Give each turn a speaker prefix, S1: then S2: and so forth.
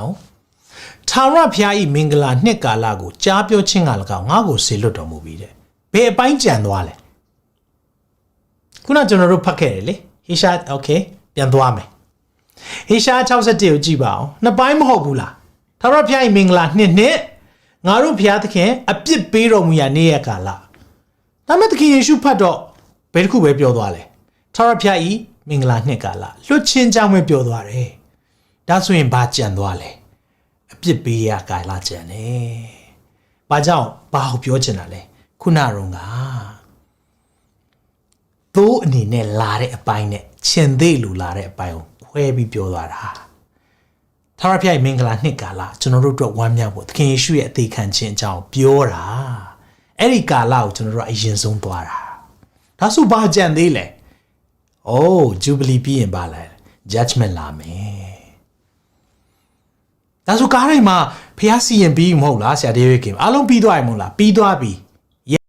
S1: အောင်ထာဝရဘုရားဤမင်္ဂလာနှစ်ကာလကိုကြားပြောခြင်းက၎င်းငါ့ကိုဆေလွတ်တော်မူပြီးတဲ့ဘယ်အပိုင်းကြံသွားလဲခုနကျွန်တော်တို့ဖတ်ခဲ့တယ်လေဟေရှာโอเคပြန်သွားမယ်ဟေရှာ61ကိုကြည့်ပါအောင်နှစ်ပိုင်းမဟုတ်ဘူးလားထာဝရဘုရားဤမင်္ဂလာနှစ်နှစ်ငါတို့ဘုရားသခင်အပြစ်ပေးတော်မူရာနေ့ရက်ကာလဒါမဲ့သခင်ယေရှုဖတ်တော့ဘယ်တစ်ခုပဲပြောသွားလဲထာဝရဘုရားဤမင်္ဂလာနှစ်ကာလလွတ်ချင်းကြောင်းပဲပြောသွားတယ် ဒါဆိုရင်ဘာကြံသွားလဲအပြစ်ပေးရကာလကြံတယ်။ဘာကြောင့်ဘာကိုပြောချင်တာလဲခုနတုန်းကသိုးအနေနဲ့လာတဲ့အပိုင်းနဲ့ခြင်သေးလူလာတဲ့အပိုင်းကိုခွဲပြီးပြောသွားတာ။ထာဝရဘုရားရဲ့မင်္ဂလာနှစ်ကာလကျွန်တော်တို့အတွက်ဝမ်းမြောက်ဖို့သခင်ယေရှုရဲ့အသေးခံခြင်းအကြောင်းပြောတာ။အဲ့ဒီကာလကိုကျွန်တော်တို့ကအရင်ဆုံးသွားတာ။ဒါဆိုဘာကြံသေးလဲ။အိုး Jubilee ပြီးရင်ပါလဲ Judgment လာမယ်။ ဒါဆိုကားတိုင်းမှာဖះစီရင်ပြီးမဟုတ်လားဆရာဒေးဗစ်ကင်အားလုံးပြီးသွားပြီမဟုတ်လားပြီးသွားပြီ။